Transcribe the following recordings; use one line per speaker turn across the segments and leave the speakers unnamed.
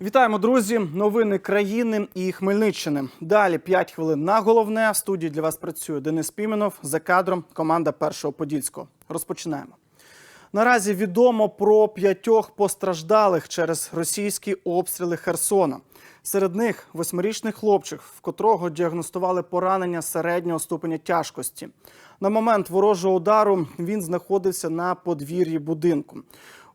Вітаємо, друзі! Новини країни і Хмельниччини. Далі 5 хвилин на головне. В студії для вас працює Денис Піменов. За кадром команда Першого Подільського. Розпочинаємо. Наразі відомо про п'ятьох постраждалих через російські обстріли Херсона. Серед них восьмирічний хлопчик, в котрого діагностували поранення середнього ступеня тяжкості. На момент ворожого удару він знаходився на подвір'ї будинку.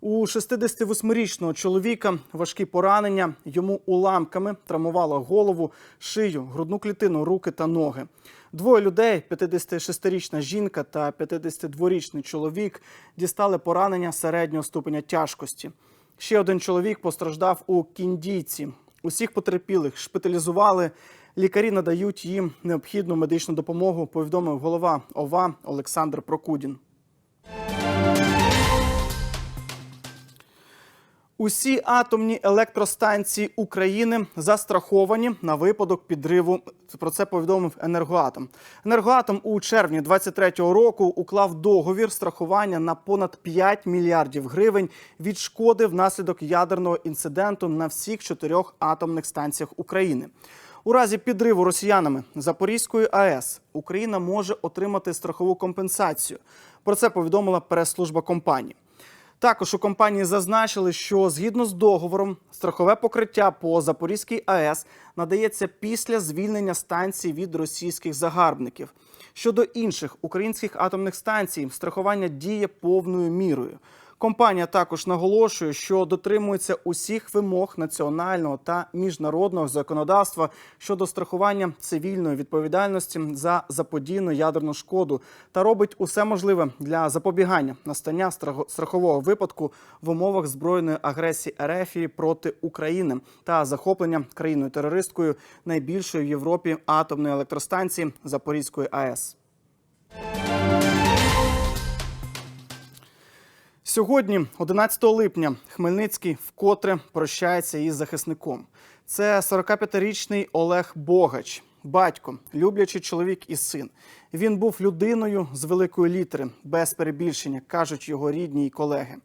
У 68-річного чоловіка важкі поранення. Йому уламками травмувало голову, шию, грудну клітину, руки та ноги. Двоє людей, 56-річна жінка та 52-річний чоловік, дістали поранення середнього ступеня тяжкості. Ще один чоловік постраждав у кіндійці. Усіх потерпілих шпиталізували. Лікарі надають їм необхідну медичну допомогу. Повідомив голова ОВА Олександр Прокудін. Усі атомні електростанції України застраховані на випадок підриву. Про це повідомив енергоатом. Енергоатом у червні 2023 року уклав договір страхування на понад 5 мільярдів гривень від шкоди внаслідок ядерного інциденту на всіх чотирьох атомних станціях України. У разі підриву росіянами Запорізької АЕС Україна може отримати страхову компенсацію. Про це повідомила прес-служба компанії. Також у компанії зазначили, що згідно з договором страхове покриття по Запорізькій АЕС надається після звільнення станції від російських загарбників. Щодо інших українських атомних станцій, страхування діє повною мірою. Компанія також наголошує, що дотримується усіх вимог національного та міжнародного законодавства щодо страхування цивільної відповідальності за заподійну ядерну шкоду та робить усе можливе для запобігання настання страхо- страхового випадку в умовах збройної агресії РФ проти України та захоплення країною терористкою найбільшої в Європі атомної електростанції Запорізької АЕС. Сьогодні, 11 липня, Хмельницький вкотре прощається із захисником. Це 45-річний Олег Богач, батько, люблячий чоловік і син. Він був людиною з великої літери, без перебільшення, кажуть його рідні й колеги.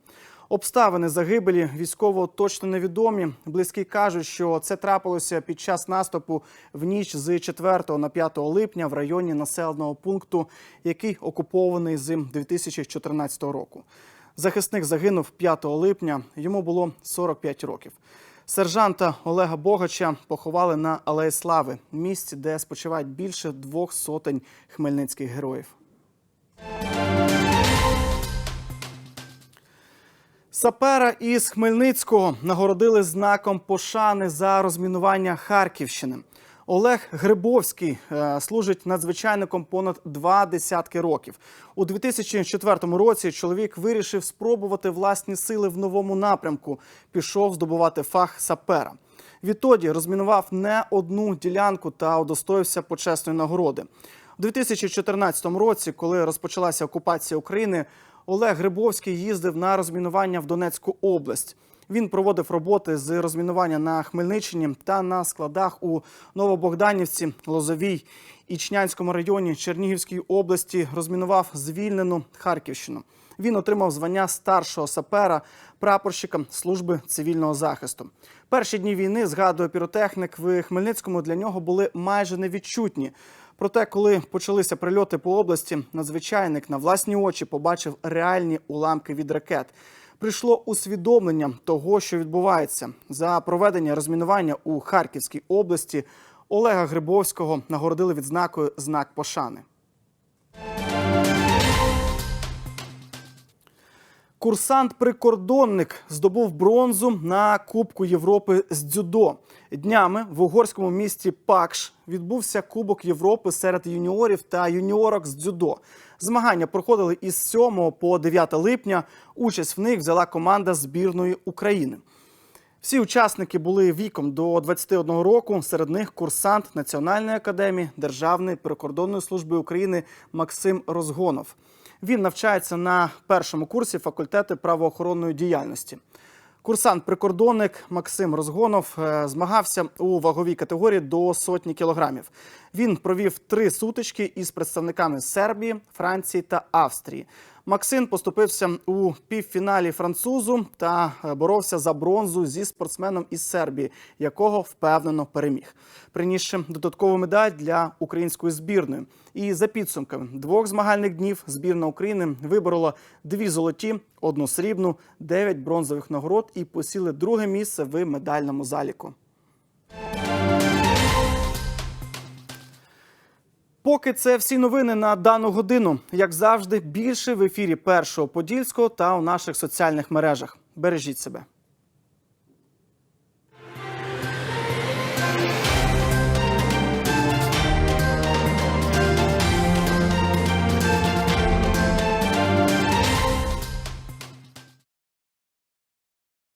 Обставини загибелі військового точно невідомі. Близькі кажуть, що це трапилося під час наступу в ніч з 4 на 5 липня в районі населеного пункту, який окупований з 2014 року. Захисник загинув 5 липня. Йому було 45 років. Сержанта Олега Богача поховали на Алеї Слави, місці, де спочивають більше двох сотень хмельницьких героїв. Сапера із Хмельницького нагородили знаком пошани за розмінування Харківщини. Олег Грибовський е, служить надзвичайником понад два десятки років. У 2004 році чоловік вирішив спробувати власні сили в новому напрямку. Пішов здобувати фах сапера. Відтоді розмінував не одну ділянку та удостоївся почесної нагороди. У 2014 році, коли розпочалася окупація України, Олег Грибовський їздив на розмінування в Донецьку область. Він проводив роботи з розмінування на Хмельниччині та на складах у Новобогданівці, Лозовій, Ічнянському районі Чернігівської області. Розмінував звільнену Харківщину. Він отримав звання старшого сапера, прапорщика служби цивільного захисту. Перші дні війни, згадує піротехник, в Хмельницькому для нього були майже невідчутні. Проте, коли почалися прильоти по області, надзвичайник на власні очі побачив реальні уламки від ракет. Прийшло усвідомлення того, що відбувається за проведення розмінування у Харківській області. Олега Грибовського нагородили відзнакою знак пошани. Курсант-прикордонник здобув бронзу на Кубку Європи з дзюдо. Днями в угорському місті Пакш відбувся Кубок Європи серед юніорів та юніорок з дзюдо. Змагання проходили із 7 по 9 липня. Участь в них взяла команда збірної України. Всі учасники були віком до 21 року. Серед них курсант Національної академії Державної прикордонної служби України Максим Розгонов. Він навчається на першому курсі факультету правоохоронної діяльності. Курсант-прикордонник Максим Розгонов е, змагався у ваговій категорії до сотні кілограмів. Він провів три сутички із представниками Сербії, Франції та Австрії. Максим поступився у півфіналі французу та е, боровся за бронзу зі спортсменом із Сербії, якого впевнено переміг, принісши додаткову медаль для української збірної. І за підсумками двох змагальних днів збірна України виборола дві золоті, одну срібну, дев'ять бронзових нагород і посіли друге місце в медальному заліку. Поки це всі новини на дану годину. Як завжди, більше в ефірі першого подільського та у наших соціальних мережах. Бережіть себе.